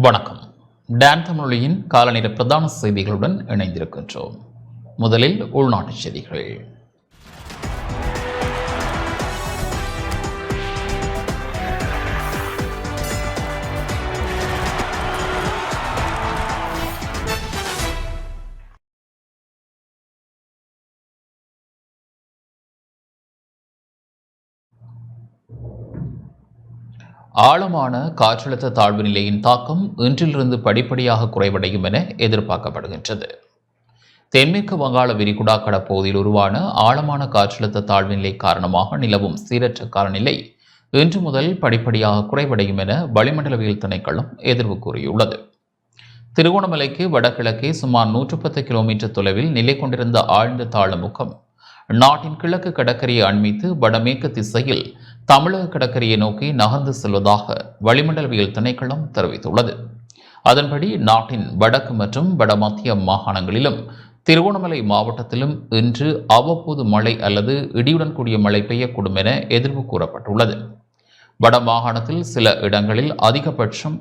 வணக்கம். டான் தமிழொலியின் காலநிலை பிரதான செய்திகளுடன் இணைந்திருக்கின்றோம். முதலில் உள்நாட்டுச் செய்திகள். ஆழமான காற்றழுத்த தாழ்வு நிலையின் தாக்கம் இன்றிலிருந்து படிப்படியாக குறைவடையும் என எதிர்பார்க்கப்படுகின்றது. தென்மேற்கு வங்காள விரிகுடா கடப்பகுதியில் உருவான ஆழமான காற்றழுத்த தாழ்வு நிலை காரணமாக நிலவும் சீரற்ற காலநிலை இன்று முதல் படிப்படியாக குறைவடையும் என வளிமண்டலவியல் திணைக்களம் எதிர்வு கூறியுள்ளது. திருகோணமலைக்கு வடகிழக்கே சுமார் நூற்று பத்து கிலோமீட்டர் தொலைவில் நிலை கொண்டிருந்த ஆழ்ந்த தாழ்முகம் நாட்டின் கிழக்கு கடற்கரையை அண்மித்து வடமேற்கு திசையில் தமிழக கடற்கரையை நோக்கி நகர்ந்து செல்வதாக வளிமண்டலவியல் திணைக்களம் தெரிவித்துள்ளது. அதன்படி நாட்டின் வடக்கு மற்றும் வடமத்திய மாகாணங்களிலும் திருகோணமலை மாவட்டத்திலும் இன்று அவ்வப்போது மழை அல்லது இடியுடன் கூடிய மழை பெய்யக்கூடும் என எதிர்வு கூறப்பட்டுள்ளது. வட மாகாணத்தில் சில இடங்களில் அதிகபட்சம்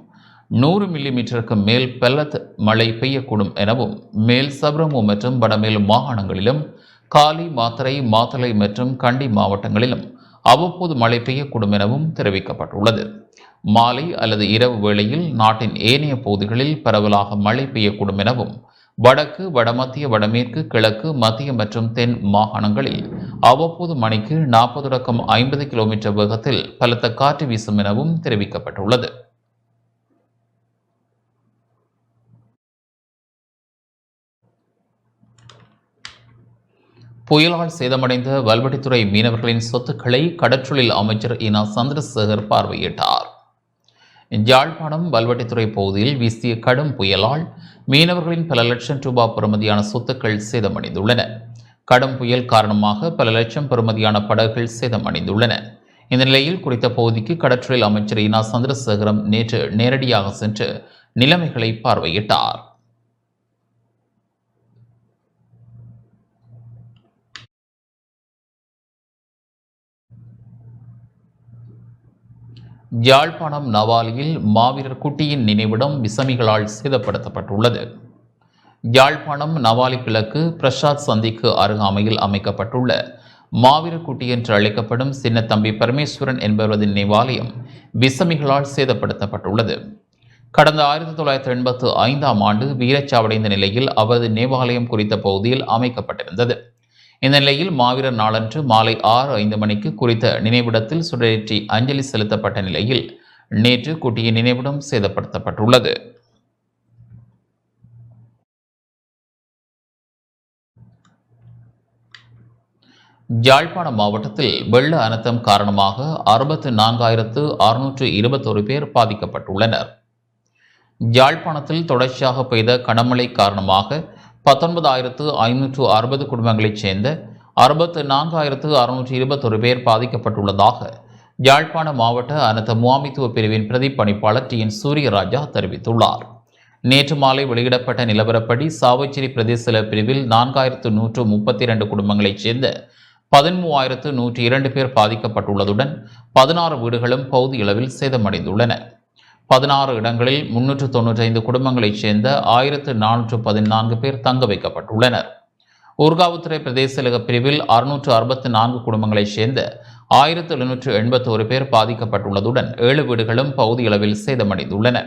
நூறு மில்லிமீட்டருக்கு மேல் பெல்லத் மழை பெய்யக்கூடும் எனவும் மேல் சப்ரமு மற்றும் வடமேல் மாகாணங்களிலும் காலி மாத்தரை மாத்தளை மற்றும் கண்டி மாவட்டங்களிலும் அவ்வப்போது மழை பெய்யக்கூடும் எனவும் தெரிவிக்கப்பட்டுள்ளது. மாலை அல்லது இரவு வேளையில் நாட்டின் ஏனைய பகுதிகளில் பரவலாக மழை பெய்யக்கூடும் எனவும் வடக்கு வடமத்திய வடமேற்கு கிழக்கு மத்திய மற்றும் தென் மாகாணங்களில் அவ்வப்போது மணிக்கு நாற்பது தொடக்கம் ஐம்பது கிலோமீட்டர் வேகத்தில் பலத்த காற்று வீசும் எனவும் தெரிவிக்கப்பட்டுள்ளது. புயலால் சேதமடைந்த வல்வெட்டித்துறை மீனவர்களின் சொத்துக்களை கடற்றொழில் அமைச்சர் இனா சந்திரசேகர் பார்வையிட்டார். யாழ்ப்பாணம் வல்வெட்டித்துறை பகுதியில் வீசிய கடும் புயலால் மீனவர்களின் பல லட்சம் ரூபாய் பெறுமதியான சொத்துக்கள் சேதமடைந்துள்ளன. கடும் புயல் காரணமாக பல லட்சம் பெறுமதியான படகுகள் சேதமடைந்துள்ளன. இந்த நிலையில் குறித்த பகுதிக்கு கடற்றொழில் அமைச்சர் இனா சந்திரசேகரம் நேற்று நேரடியாக சென்று நிலைமைகளை பார்வையிட்டார். யாழ்ப்பாணம் நவாலியில் மாவீரர் குட்டியின் நினைவிடம் விசமிகளால் சேதப்படுத்தப்பட்டுள்ளது. யாழ்ப்பாணம் நவாலி கிழக்கு பிரசாத் சந்திக்கு அருகாமையில் அமைக்கப்பட்டுள்ள மாவீரர் குட்டி என்று அழைக்கப்படும் சின்னத்தம்பி பரமேஸ்வரன் என்பவரது நினைவாலயம் விசமிகளால் சேதப்படுத்தப்பட்டுள்ளது. கடந்த ஆயிரத்தி தொள்ளாயிரத்தி எண்பத்து ஐந்தாம் ஆண்டு வீரச்சாவடைந்த நிலையில் அவரது நினைவாலயம் குறித்த பகுதியில் அமைக்கப்பட்டிருந்தது. இந்த நிலையில் மாவீரர் நாளன்று மாலை ஆறு ஐந்து மணிக்கு குறித்த நினைவிடத்தில் சுடரேற்றி அஞ்சலி செலுத்தப்பட்ட நிலையில் நேற்று குட்டியின் நினைவிடம் சேதப்படுத்தப்பட்டுள்ளது. யாழ்ப்பாண மாவட்டத்தில் வெள்ள அனர்த்தம் காரணமாக அறுபத்து நான்காயிரத்து அறுநூற்று இருபத்தொரு பேர் பாதிக்கப்பட்டுள்ளனர். யாழ்ப்பாணத்தில் தொடர்ச்சியாக பெய்த கனமழை காரணமாக பத்தொன்பதாயிரத்து ஐநூற்று அறுபது குடும்பங்களைச் சேர்ந்த அறுபத்து நான்காயிரத்து அறுநூற்றி இருபத்தொரு பேர் பாதிக்கப்பட்டுள்ளதாக யாழ்ப்பாண மாவட்ட அனைத்து முகாமித்துவ பிரிவின் பிரதிப்பணிப்பாளர் டி என் சூரியராஜா தெரிவித்துள்ளார். நேற்று மாலை வெளியிடப்பட்ட நிலவரப்படி சாவச்சேரி பிரதேச பிரிவில் நான்காயிரத்து நூற்று முப்பத்தி இரண்டு குடும்பங்களைச் சேர்ந்த பதிமூவாயிரத்து நூற்றி இரண்டு பேர் பாதிக்கப்பட்டுள்ளதுடன் பதினாறு வீடுகளும் பகுதியளவில் சேதமடைந்துள்ளன. பதினாறு இடங்களில் முன்னூற்று தொன்னூற்றி ஐந்து குடும்பங்களைச் சேர்ந்த ஆயிரத்து நானூற்று பதினான்கு பேர் தங்க வைக்கப்பட்டுள்ளனர். ஊர்காவுத்துறை பிரதேச பிரிவில் அறுநூற்று அறுபத்தி நான்கு குடும்பங்களைச் சேர்ந்த ஆயிரத்து எழுநூற்று எண்பத்தி ஒரு பேர் பாதிக்கப்பட்டுள்ளதுடன் ஏழு வீடுகளும் பகுதியளவில் சேதமடைந்துள்ளன.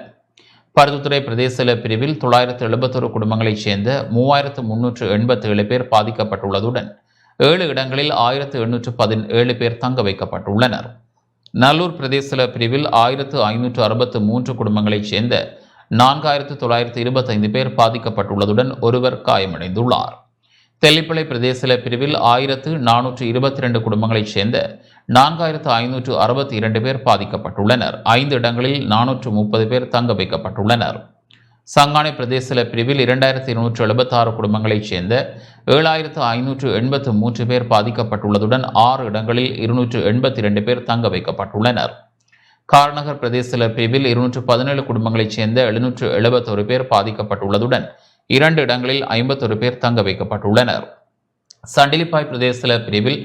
பருத்துத்துறை பிரதேச பிரிவில் தொள்ளாயிரத்து எழுபத்தொரு குடும்பங்களைச் சேர்ந்த மூவாயிரத்து முன்னூற்று எண்பத்தி ஏழு பேர் பாதிக்கப்பட்டுள்ளதுடன் ஏழு இடங்களில் ஆயிரத்து எண்ணூற்று பதினேழு பேர் தங்க வைக்கப்பட்டுள்ளனர். நல்லூர் பிரதேச பிரிவில் ஆயிரத்து ஐநூற்று அறுபத்து மூன்று குடும்பங்களைச் சேர்ந்த நான்காயிரத்து தொள்ளாயிரத்து இருபத்தைந்து பேர் பாதிக்கப்பட்டுள்ளதுடன் ஒருவர் காயமடைந்துள்ளார். தெல்லிப்பளை பிரதேச பிரிவில் ஆயிரத்து நானூற்று இருபத்தி ரெண்டு குடும்பங்களைச் சேர்ந்த நான்காயிரத்து ஐநூற்று அறுபத்தி இரண்டு பேர் பாதிக்கப்பட்டுள்ளனர். ஐந்து இடங்களில் நானூற்று முப்பது பேர் தங்க வைக்கப்பட்டுள்ளனர். சங்கானை பிரதேசல பிரிவில் இரண்டாயிரத்தி இருநூற்று எழுபத்தாறு குடும்பங்களைச் சேர்ந்த ஏழாயிரத்து ஐநூற்று எண்பத்து மூன்று பேர் பாதிக்கப்பட்டுள்ளதுடன் ஆறு இடங்களில் இருநூற்று எண்பத்தி இரண்டு பேர் தங்க வைக்கப்பட்டுள்ளனர். கார்நகர் பிரதேசல பிரிவில் இருநூற்று பதினேழு குடும்பங்களைச் சேர்ந்த எழுநூற்று எழுபத்தொரு பேர் பாதிக்கப்பட்டுள்ளதுடன் இரண்டு இடங்களில் ஐம்பத்தொரு பேர் தங்க வைக்கப்பட்டுள்ளனர். சண்டிலிப்பாய் பிரதேசல பிரிவில்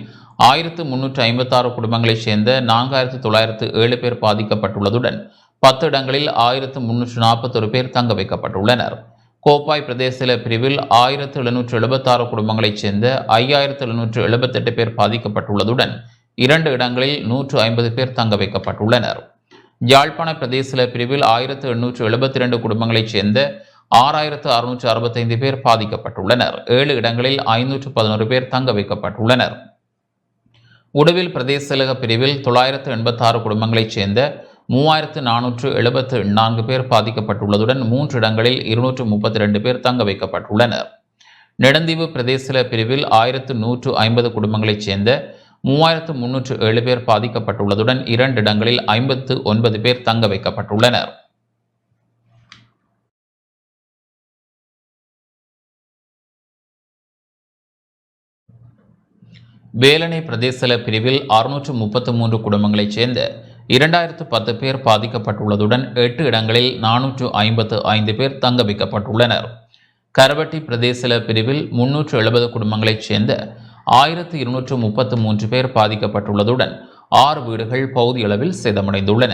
ஆயிரத்து முன்னூற்று ஐம்பத்தாறு குடும்பங்களைச் சேர்ந்த நான்காயிரத்து தொள்ளாயிரத்து ஏழு பேர் பாதிக்கப்பட்டுள்ளதுடன் பத்து இடங்களில் ஆயிரத்து முன்னூற்று நாற்பத்தொரு பேர் தங்க வைக்கப்பட்டுள்ளனர். கோப்பாய் பிரதேச பிரிவில் ஆயிரத்து எழுநூற்று எழுபத்தாறு குடும்பங்களைச் சேர்ந்த ஐயாயிரத்து எழுநூற்று எழுபத்தெட்டு பேர் பாதிக்கப்பட்டுள்ளதுடன் இரண்டு இடங்களில் நூற்று ஐம்பது பேர் தங்க வைக்கப்பட்டுள்ளனர். யாழ்ப்பாண பிரதேச பிரிவில் ஆயிரத்து எண்ணூற்று எழுபத்தி ரெண்டு குடும்பங்களைச் சேர்ந்த ஆறாயிரத்து அறுநூற்று அறுபத்தைந்து பேர் பாதிக்கப்பட்டுள்ளனர். ஏழு இடங்களில் ஐநூற்று பதினோரு பேர் தங்க வைக்கப்பட்டுள்ளனர். உடுவில் பிரதேச பிரிவில் தொள்ளாயிரத்து எண்பத்தாறு குடும்பங்களைச் சேர்ந்த மூவாயிரத்து நானூற்று எழுபத்து நான்கு பேர் பாதிக்கப்பட்டுள்ளதுடன் மூன்று இடங்களில் இருநூற்று முப்பத்தி ரெண்டு பேர் தங்க வைக்கப்பட்டுள்ளனர். நெடுந்தீவு பிரதேச பிரிவில் ஆயிரத்து நூற்று ஐம்பது குடும்பங்களைச் சேர்ந்த மூவாயிரத்து முன்னூற்று ஏழு பேர் பாதிக்கப்பட்டுள்ளதுடன் இரண்டு இடங்களில் ஐம்பத்து ஒன்பது பேர் தங்க வைக்கப்பட்டுள்ளனர். வேலனை பிரதேச பிரிவில் அறுநூற்று முப்பத்து மூன்று குடும்பங்களைச் சேர்ந்த இரண்டாயிரத்து பத்து பேர் பாதிக்கப்பட்டுள்ளதுடன் எட்டு இடங்களில் நானூற்று ஐம்பத்து ஐந்து பேர் தங்க வைக்கப்பட்டுள்ளனர் கரவட்டி பிரதேச பிரிவில் முன்னூற்று எழுபது குடும்பங்களைச் சேர்ந்த ஆயிரத்து இருநூற்று முப்பத்து மூன்று பேர் பாதிக்கப்பட்டுள்ளதுடன் ஆறு வீடுகள் பகுதியளவில் சேதமடைந்துள்ளன.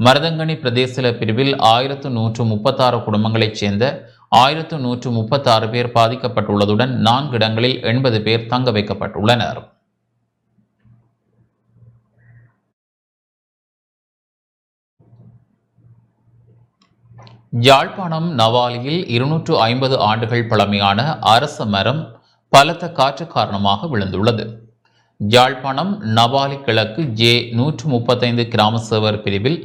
மருதங்கனி பிரதேச பிரிவில் ஆயிரத்து நூற்று முப்பத்தாறு குடும்பங்களைச் சேர்ந்த ஆயிரத்து நூற்று முப்பத்தாறு பேர் பாதிக்கப்பட்டுள்ளதுடன் நான்கு இடங்களில் எண்பது பேர் தங்க வைக்கப்பட்டுள்ளனர் யாழ்ப்பாணம் நவாலியில் இருநூற்று ஐம்பது ஆண்டுகள் பழமையான அரச மரம் பலத்த காற்று காரணமாக விழுந்துள்ளது. யாழ்ப்பாணம் நவாலி கிழக்கு ஜே நூற்று முப்பத்தைந்து கிராம சேவர் பிரிவில்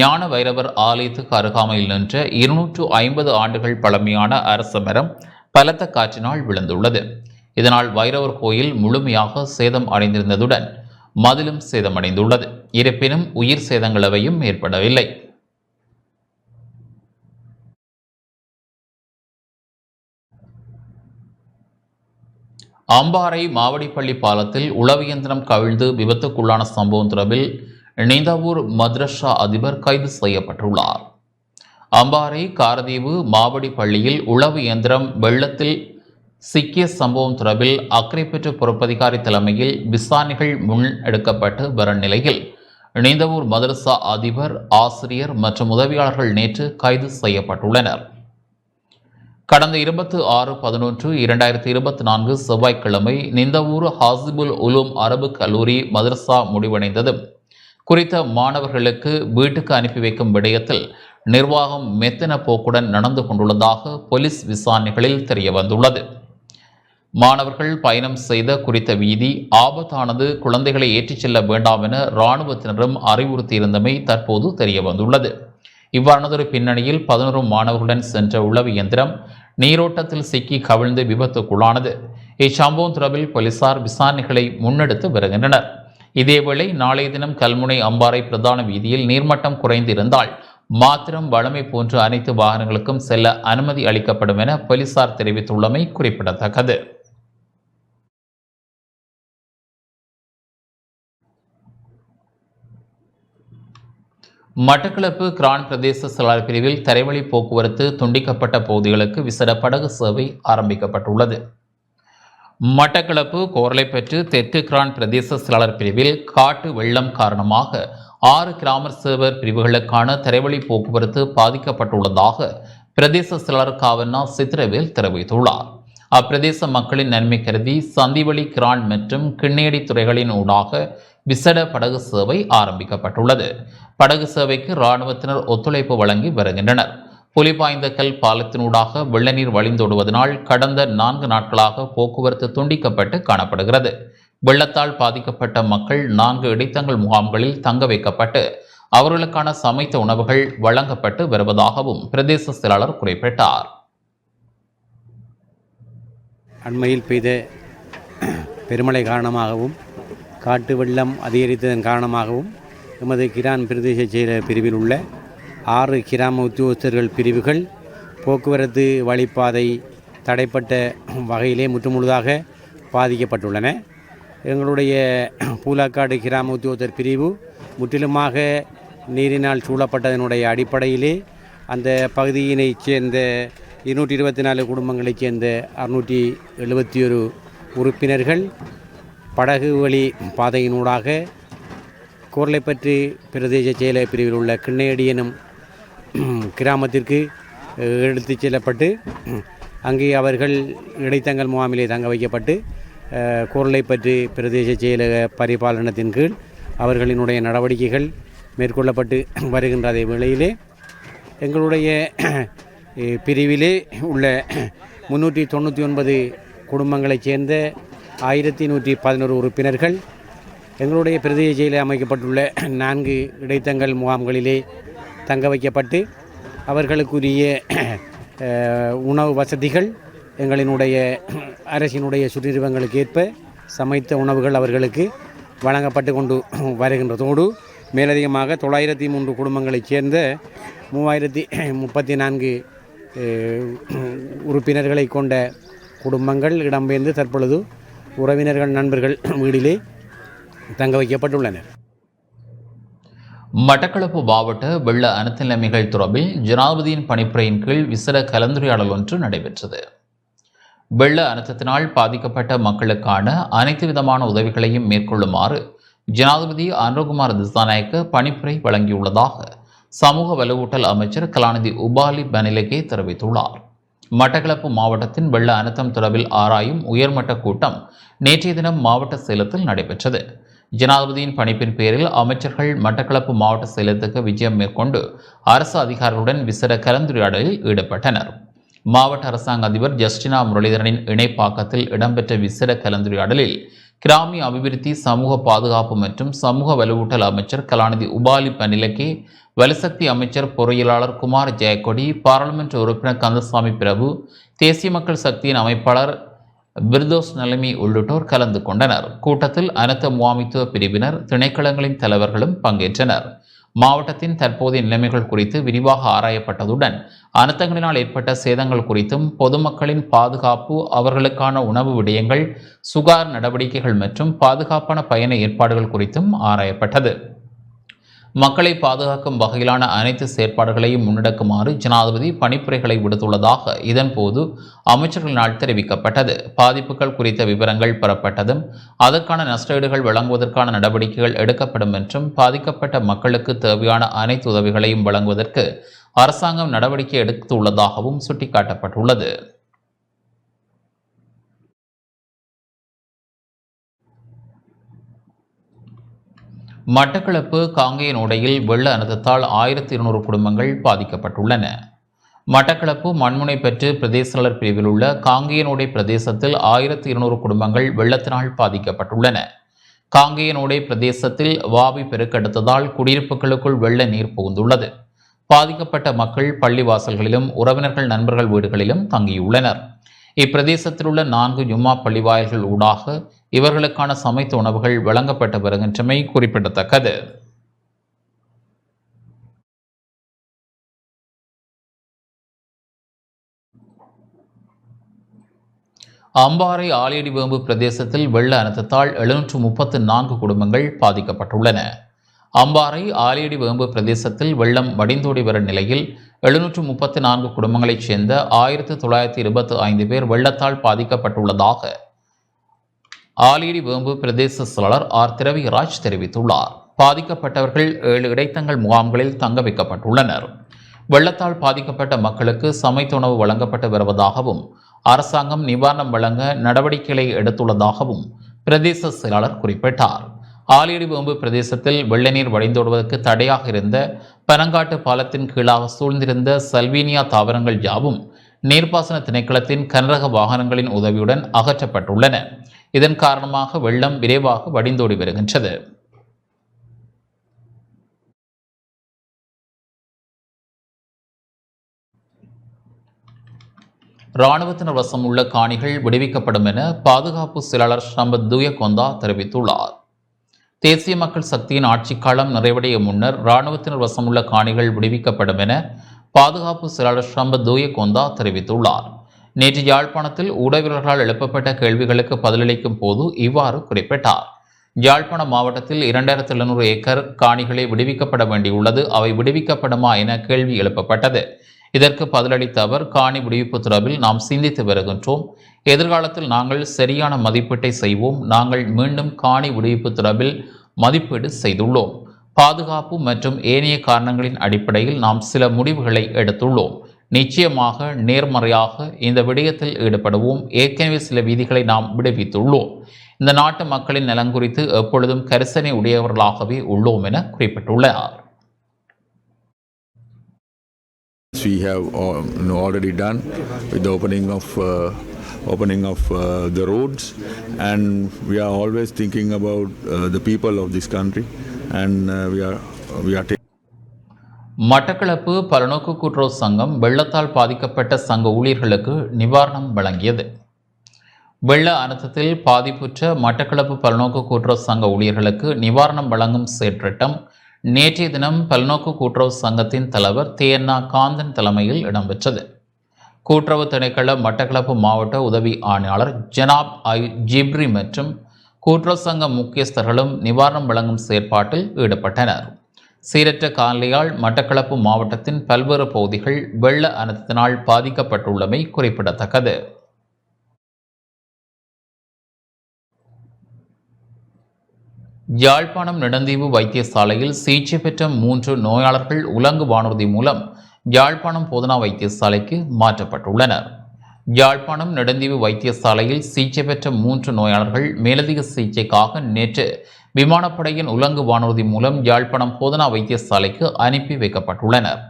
ஞான வைரவர் ஆலயத்துக்கு அருகாமையில் நின்ற இருநூற்று ஐம்பது ஆண்டுகள் பழமையான அரச மரம் பலத்த காற்றினால் விழுந்துள்ளது. இதனால் வைரவர் கோயில் முழுமையாக சேதம் அடைந்திருந்ததுடன் மதிலும் சேதமடைந்துள்ளது. இருப்பினும் உயிர் சேதங்களவையும் ஏற்படவில்லை. அம்பாறை மாவடிப்பள்ளி பாலத்தில் உளவு இயந்திரம் கவிழ்ந்து விபத்துக்குள்ளான சம்பவம் தொடர்பில் நிந்தவூர் மத்ரஷா அதிபர் கைது செய்யப்பட்டுள்ளார். அம்பாறை காரதீவு மாவடி பள்ளியில் உளவு இயந்திரம் வெள்ளத்தில் சிக்கிய சம்பவம் தொடர்பில் அக்கறை பெற்ற பொறுப்பதிகாரி தலைமையில் விசாரணைகள் முன்னெடுக்கப்பட்டு வரும் நிலையில் நீந்தவூர் மதரசா அதிபர் ஆசிரியர் மற்றும் உதவியாளர்கள் நேற்று கைது செய்யப்பட்டுள்ளனர். கடந்த இருபத்தி ஆறு பதினொன்று இரண்டாயிரத்தி இருபத்தி நான்கு செவ்வாய்க்கிழமை நிந்தவூர் ஹாசிபுல் உலூம் அரபு கல்லூரி மதரசா முடிவடைந்தது. குறித்த மாணவர்களுக்கு வீட்டுக்கு அனுப்பி வைக்கும் விடயத்தில் நிர்வாகம் மெத்தன போக்குடன் நடந்து கொண்டுள்ளதாக போலீஸ் விசாரணைகளில் தெரிய வந்துள்ளது மாணவர்கள் பயணம் செய்த குறித்த வீதி ஆபத்தானது குழந்தைகளை ஏற்றிச் செல்ல வேண்டாம் என இராணுவத்தினரும் அறிவுறுத்தியிருந்தமை தற்போது தெரிய வந்துள்ளது இவ்வாறானதொரு பின்னணியில் பதினோரு மாணவர்களுடன் சென்ற உளவு இயந்திரம் நீரோட்டத்தில் சிக்கி கவிழ்ந்து விபத்துக்குள்ளானது. இச்சம்பவம் தொடர்பில் போலீசார் விசாரணைகளை முன்னெடுத்து வருகின்றனர். இதேவேளை நாளைய தினம் கல்முனை அம்பாறை பிரதான வீதியில் நீர்மட்டம் குறைந்திருந்தால் மாத்திரம் வழமை போன்ற அனைத்து வாகனங்களுக்கும் செல்ல அனுமதி அளிக்கப்படும் என போலீசார் தெரிவித்துள்ளமை குறிப்பிடத்தக்கது. மட்டக்களப்பு கிரான் பிரதேச செயலாளர் பிரிவில் தரைவழி போக்குவரத்து துண்டிக்கப்பட்ட பகுதிகளுக்கு விசேட படகு சேவை ஆரம்பிக்கப்பட்டுள்ளது. மட்டக்களப்பு கோரலைப்பற்று தெற்கு கிரான் பிரதேச செயலாளர் பிரிவில் காட்டு வெள்ளம் காரணமாக ஆறு கிராம சேவர் பிரிவுகளுக்கான தரைவழி போக்குவரத்து பாதிக்கப்பட்டுள்ளதாக பிரதேச செயலாளர் காவன்னா சித்திரவேல் தெரிவித்துள்ளார். அப்பிரதேச மக்களின் நன்மை கருதி சந்திவழி கிரான் மற்றும் கிண்ணேடி துறைகளின் ஊடாக விசேட படகு சேவை ஆரம்பிக்கப்பட்டுள்ளது. படகு சேவைக்கு இராணுவத்தினர் ஒத்துழைப்பு வழங்கி வருகின்றனர். புலிபாய்ந்தக்கல் பாலத்தினூடாக வெள்ளநீர் வழிந்தோடுவதனால் கடந்த நான்கு நாட்களாக போக்குவரத்து துண்டிக்கப்பட்டு காணப்படுகிறது. வெள்ளத்தால் பாதிக்கப்பட்ட மக்கள் நான்கு இடைத்தங்கள் முகாம்களில் தங்க வைக்கப்பட்டு அவர்களுக்கான சமைத்த உணவுகள் வழங்கப்பட்டு வருவதாகவும் பிரதேச செயலாளர் குறிப்பிட்டார். அண்மையில் பெய்த பெருமழை காரணமாகவும் காட்டு வெள்ளம் அதிகரித்ததன் காரணமாகவும் எமது கிரான் பிரதேச செயல பிரிவில் உள்ள ஆறு கிராம உத்தியோகஸ்தர்கள் பிரிவுகள் போக்குவரத்து வழிப்பாதை தடைப்பட்ட வகையிலே முற்றுமுழுதாக பாதிக்கப்பட்டுள்ளன. எங்களுடைய பூலாக்காடு கிராம உத்தியோகத்தர் பிரிவு முற்றிலுமாக நீரினால் சூழப்பட்டதனுடைய அடிப்படையிலே அந்த பகுதியினைச் சேர்ந்த இருநூற்றி இருபத்தி நாலு குடும்பங்களைச் சேர்ந்த அறுநூற்றி எழுபத்தி ஒரு உறுப்பினர்கள் படகு வழி பாதையினூடாக கோர்லைப்பற்றி பிரதேச செயலக பிரிவில் உள்ள கிண்ணையடி எனும் கிராமத்திற்கு எடுத்துச் செல்லப்பட்டு அங்கே அவர்கள் இடைத்தங்கல் முகாமிலே தங்க வைக்கப்பட்டு அஹ், பிரதேச செயலக பரிபாலனத்தின் கீழ் அவர்களினுடைய நடவடிக்கைகள் மேற்கொள்ளப்பட்டு வருகின்ற அதே வேளையிலே எங்களுடைய பிரிவிலே உள்ள முன்னூற்றி தொண்ணூற்றி ஒன்பது குடும்பங்களைச் சேர்ந்த ஆயிரத்தி நூற்றி பதினோரு உறுப்பினர்கள். எங்களுடைய பிரதேச அமைக்கப்பட்டுள்ள நான்கு இடைத்தங்கல் முகாம்களிலே தங்க வைக்கப்பட்டு அவர்களுக்குரிய உணவு வசதிகள் எங்களினுடைய அரசினுடைய சுற்றிருவங்களுக்கு ஏற்ப சமைத்த உணவுகள் அவர்களுக்கு வழங்கப்பட்டு கொண்டு வருகின்றதோடு மேலதிகமாக தொள்ளாயிரத்தி மூன்று குடும்பங்களைச் சேர்ந்த மூவாயிரத்தி முப்பத்தி நான்கு உறுப்பினர்களை கொண்ட குடும்பங்கள் இடம்பெயர்ந்து தற்பொழுது உறவினர்கள் நண்பர்கள் வீடிலே தங்க வைக்கப்பட்டுள்ளனர். மட்டக்களப்பு மாவட்ட வெள்ள அனர்த்த நிலைமைகள் தொடர்பில் ஜனாதிபதியின் பணிப்புரையின் கீழ் விசேட கலந்துரையாடல் ஒன்று நடைபெற்றது. வெள்ள அனர்த்தத்தினால் பாதிக்கப்பட்ட மக்களுக்கான அனைத்து விதமான உதவிகளையும் மேற்கொள்ளுமாறு ஜனாதிபதி அனுகுமார் திசாநாயக்க பணிப்புரை வழங்கியுள்ளதாக சமூக வலுவூட்டல் அமைச்சர் கலாநிதி உபாலி பனிலகே தெரிவித்துள்ளார். மட்டக்களப்பு மாவட்டத்தின் வெள்ள அனர்த்தம் தொடர்பில் ஆராயும் உயர்மட்ட கூட்டம் நேற்றைய தினம் மாவட்ட சேலத்தில் நடைபெற்றது. ஜனாதிபதியின் பணிப்பின் பேரில் அமைச்சர்கள் மட்டக்களப்பு மாவட்ட சேலத்துக்கு விஜயம் மேற்கொண்டு அரசு அதிகாரிகளுடன் விசேட கலந்துரையாடலில் ஈடுபட்டனர். மாவட்ட அரசாங்க அதிபர் ஜஸ்டினா முரளிதரனின் இணைப்பாக்கத்தில் இடம்பெற்ற விசேட கலந்துரையாடலில் கிராமிய அபிவிருத்தி சமூக பாதுகாப்பு மற்றும் சமூக வலுவூட்டல் அமைச்சர் கலாநிதி உபாலி பனிலக்கே வலுசக்தி அமைச்சர் பொறியியலாளர் குமார் ஜெயக்கொடி பாராளுமன்ற உறுப்பினர் கந்தசாமி பிரபு தேசிய மக்கள் சக்தியின் அமைப்பாளர் பிர்தோஸ் நலிமி உள்ளிட்டோர் கலந்து கொண்டனர். கூட்டத்தில் அனைத்து முகாமித்துவ பிரிவினர் திணைக்களங்களின் தலைவர்களும் பங்கேற்றனர். மாவட்டத்தின் தற்போதைய நிலைமைகள் குறித்து விரிவாக ஆராயப்பட்டதுடன் அனர்த்தங்களினால் ஏற்பட்ட சேதங்கள் குறித்தும் பொதுமக்களின் பாதுகாப்பு அவர்களுக்கான உணவு விடயங்கள் சுகார் நடவடிக்கைகள் மற்றும் பாதுகாப்பான பயண ஏற்பாடுகள் குறித்தும் ஆராயப்பட்டது. மக்களை பாதுகாக்கும் வகையிலான அனைத்து செயற்பாடுகளையும் முன்னெடுக்குமாறு ஜனாதிபதி பணிப்புரைகளை விடுத்துள்ளதாக இதன்போது அமைச்சர்களினால் தெரிவிக்கப்பட்டது. பாதிப்புகள் குறித்த விவரங்கள் பெறப்பட்டதும் அதற்கான நஷ்டஈடுகள் வழங்குவதற்கான நடவடிக்கைகள் எடுக்கப்படும் என்றும் பாதிக்கப்பட்ட மக்களுக்கு தேவையான அனைத்து உதவிகளையும் வழங்குவதற்கு அரசாங்கம் நடவடிக்கை எடுத்துள்ளதாகவும் சுட்டிக்காட்டப்பட்டுள்ளது. மட்டக்களப்பு காங்கேயனோடையில் வெள்ள அனர்த்தத்தால் ஆயிரத்தி இருநூறு குடும்பங்கள் பாதிக்கப்பட்டுள்ளன. மட்டக்களப்பு மண்முனை பெற்று பிரதேசலர் பிரிவில் உள்ள காங்கேயனோடை பிரதேசத்தில் ஆயிரத்தி இருநூறு குடும்பங்கள் வெள்ளத்தினால் பாதிக்கப்பட்டுள்ளன. காங்கேயனோடை பிரதேசத்தில் வாவி பெருக்கெடுத்ததால் குடியிருப்புகளுக்குள் வெள்ள நீர் புகுந்துள்ளது. பாதிக்கப்பட்ட மக்கள் பள்ளிவாசல்களிலும் உறவினர்கள் நண்பர்கள் வீடுகளிலும் தங்கியுள்ளனர். இப்பிரதேசத்தில் உள்ள நான்கு ஜும்மா பள்ளிவாயல்கள் ஊடாக இவர்களுக்கான சமைத்த உணவுகள் வழங்கப்பட்டு வருகின்றமை குறிப்பிடத்தக்கது. அம்பாறை ஆலேடிவேம்பு பிரதேசத்தில் வெள்ள அனர்த்தத்தால் எழுநூற்று முப்பத்து நான்கு குடும்பங்கள் பாதிக்கப்பட்டுள்ளன. அம்பாறை ஆலேடிவேம்பு பிரதேசத்தில் வெள்ளம் வடிந்தோடி வரும் நிலையில் எழுநூற்று முப்பத்து நான்கு குடும்பங்களைச் சேர்ந்த ஆயிரத்து தொள்ளாயிரத்தி இருபத்தி ஐந்து பேர் வெள்ளத்தால் பாதிக்கப்பட்டுள்ளதாக ஆலியடி வேம்பு பிரதேச செயலாளர் ஆர் திரவியராஜ் தெரிவித்துள்ளார். பாதிக்கப்பட்டவர்கள் ஏழு இடைத்தங்கள் முகாம்களில் தங்க வைக்கப்பட்டுள்ளனர். வெள்ளத்தால் பாதிக்கப்பட்ட மக்களுக்கு சமைத்த உணவு வழங்கப்பட்டு வருவதாகவும் அரசாங்கம் நிவாரணம் வழங்க நடவடிக்கைகளை எடுத்துள்ளதாகவும் பிரதேச செயலாளர் குறிப்பிட்டார். ஆலியடி வேம்பு பிரதேசத்தில் வெள்ள நீர் வடிந்தோடுவதற்கு தடையாக இருந்த பனங்காட்டு பாலத்தின் கீழாக சூழ்ந்திருந்த சல்வீனியா தாவரங்கள் யாவும் நீர்ப்பாசன திணைக்களத்தின் கனரக வாகனங்களின் உதவியுடன் அகற்றப்பட்டுள்ளன. இதன் காரணமாக வெள்ளம் விரைவாக வடிந்தோடி வருகின்றது. இராணுவத்தினர் வசம் உள்ள காணிகள் விடுவிக்கப்படும் என பாதுகாப்பு செயலாளர் சம்பத் துயகொந்தா தெரிவித்துள்ளார். தேசிய மக்கள் சக்தியின் ஆட்சிக் காலம் நிறைவடைய முன்னர் இராணுவத்தினர் வசமுள்ள காணிகள் விடுவிக்கப்படும் என பாதுகாப்பு செயலாளர் சம்பத் துயகொந்தா தெரிவித்துள்ளார். நேற்று யாழ்ப்பாணத்தில் ஊடகர்களால் எழுப்பப்பட்ட கேள்விகளுக்கு பதிலளிக்கும் போது இவ்வாறு குறிப்பிட்டார். யாழ்ப்பாண மாவட்டத்தில் இரண்டாயிரத்தி எழுநூறு ஏக்கர் காணிகளை விடுவிக்கப்பட வேண்டியுள்ளது. அவை விடுவிக்கப்படுமா என கேள்வி எழுப்பப்பட்டது. இதற்கு பதிலளித்த அவர் காணி விடுவிப்பு தொடர்பில் நாம் சிந்தித்து வருகின்றோம். எதிர்காலத்தில் நாங்கள் சரியான மதிப்பீட்டை செய்வோம். நாங்கள் மீண்டும் காணி விடுவிப்பு தொடர்பில் மதிப்பீடு செய்துள்ளோம். பாதுகாப்பு மற்றும் ஏனைய காரணங்களின் அடிப்படையில் நாம் சில முடிவுகளை எடுத்துள்ளோம். நிச்சயமாக நேர்மறையாக இந்த விடயத்தில் ஈடுபடுவோம் ஏற்கனவே சில விதிகளை நாம் விடுவித்துள்ளோம் இந்த நாட்டு மக்களின் நலன் குறித்து எப்பொழுதும் கரிசனை உடையவர்களாகவே உள்ளோம் என குறிப்பிட்டுள்ளார் we have you know, already done with the opening of uh, opening of uh, the roads and we are always thinking about uh, the people of this country and uh, we are we are taking Batticaloa பலநோக்கு கூட்டுறவு சங்கம் வெள்ளத்தால் பாதிக்கப்பட்ட சங்க ஊழியர்களுக்கு நிவாரணம் வழங்கியது. வெள்ள அனர்த்தத்தில் பாதிப்புற்ற மட்டக்களப்பு பல்நோக்கு கூட்டுறவு சங்க ஊழியர்களுக்கு நிவாரணம் வழங்கும் செயற்றிட்டம் நேற்றைய தினம் பல்நோக்கு கூட்டுறவு சங்கத்தின் தலைவர் தேன்னா காந்தன் தலைமையில் இடம்பெற்றது. கூட்டுறவு திணைக்கள மட்டக்களப்பு மாவட்ட உதவி ஆணையாளர் ஜனாப் ஐ ஜிப்ரி மற்றும் கூட்டுறவு சங்க முக்கியஸ்தர்களும் நிவாரணம் வழங்கும் செயற்பாட்டில் ஈடுபட்டனர். சீரற்ற காலையால் மட்டக்களப்பு மாவட்டத்தின் பல்வேறு பகுதிகள் வெள்ள அனர்த்தத்தினால் பாதிக்கப்பட்டுள்ளமை குறிப்பிடத்தக்கது. யாழ்ப்பாணம் நெடுந்தீவு வைத்தியசாலையில் சிகிச்சை பெற்ற மூன்று நோயாளர்கள் உலங்கு வானூர்தி மூலம் யாழ்ப்பாணம் போதனா வைத்தியசாலைக்கு மாற்றப்பட்டுள்ளனர். யாழ்ப்பாணம் நெடுந்தீவு வைத்தியசாலையில் சிகிச்சை பெற்ற மூன்று நோயாளர்கள் மேலதிக சிகிச்சைக்காக நேற்று விமானப்படையின் உலங்கு வானூர்தி மூலம் யாழ்ப்பாணம் போதனா வைத்தியசாலைக்கு அனுப்பி வைக்கப்பட்டுள்ளனர்.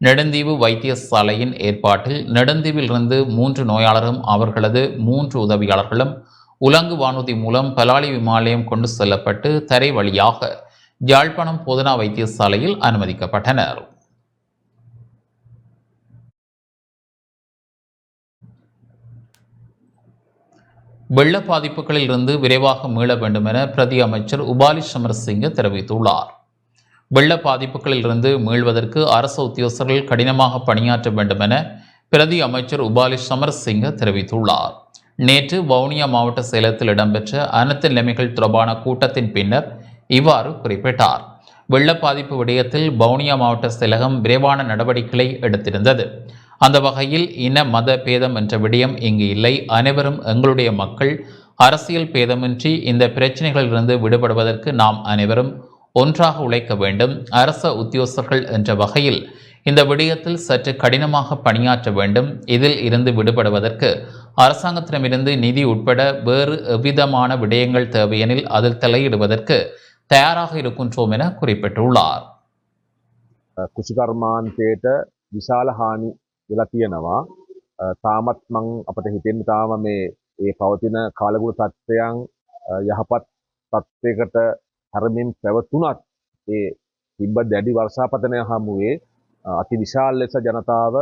நெடுந்தீவு வைத்தியசாலையின் ஏற்பாட்டில் நெடுந்தீவிலிருந்து மூன்று நோயாளரும் அவர்களது மூன்று உதவியாளர்களும் உலங்கு வானூர்தி மூலம் பலாலி விமாலயம் கொண்டு செல்லப்பட்டு தரை வழியாக யாழ்ப்பாணம் போதனா வைத்தியசாலையில் அனுமதிக்கப்பட்டனர். வெள்ள பாதிப்புகளில் இருந்து விரைவாக மீள வேண்டும் என பிரதி அமைச்சர் உபாலி சமரசிங்க தெரிவித்துள்ளார். வெள்ள பாதிப்புகளில் இருந்து மீள்வதற்கு அரசு உத்தியோகஸ்தர்கள் கடினமாக பணியாற்ற வேண்டும் என பிரதி அமைச்சர் உபாலி சமரசிங்க தெரிவித்துள்ளார். நேற்று வவுனியா மாவட்ட சேலத்தில் இடம்பெற்ற அனைத்து நிலைமைகள் தொடர்பான கூட்டத்தின் பின்னர் இவ்வாறு குறிப்பிட்டார். வெள்ள பாதிப்பு விடயத்தில் வவுனியா மாவட்ட செயலகம் விரைவான நடவடிக்கைகளை எடுத்திருந்தது. அந்த வகையில் இன மத பேதம் என்ற விடயம் இங்கு இல்லை அனைவரும் எங்களுடைய மக்கள் அரசியல் பேதமின்றி இந்த பிரச்சனைகளிலிருந்து விடுபடுவதற்கு நாம் அனைவரும் ஒன்றாக உழைக்க வேண்டும் அரச உத்தியோகஸ்தர்கள் என்ற வகையில் இந்த விடயத்தில் சற்று கடினமாக பணியாற்ற வேண்டும் இதில் இருந்து விடுபடுவதற்கு அரசாங்கத்திடமிருந்து நிதி உட்பட வேறு எவ்விதமான விடயங்கள் தேவையெனில் அதில் தலையிடுவதற்கு தயாராக இருக்கின்றோம் என குறிப்பிட்டுள்ளார் කෘෂිකර්මාන්තයට විශාල හානි වෙලා තියෙනවා. අ, තාමත් මං අපට හිතෙන්නේ තාම මේ ඒ පවතින කාලගුණ තත්ත්වයන් අ, යහපත් තත්ත්වයකට හැරමින් පැවතුනත් ඒ තිබ්බ දැඩි වර්ෂාපතනය හමුවේ අ, අති විශාල ලෙස ජනතාව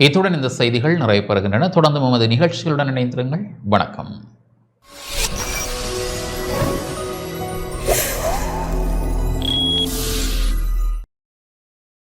இத்துடன் இந்த செய்திகள் நிறைவு பெறுகின்றன தொடர்ந்து நமது நிகழ்ச்சிகளுடன் இணைந்திருங்கள் வணக்கம்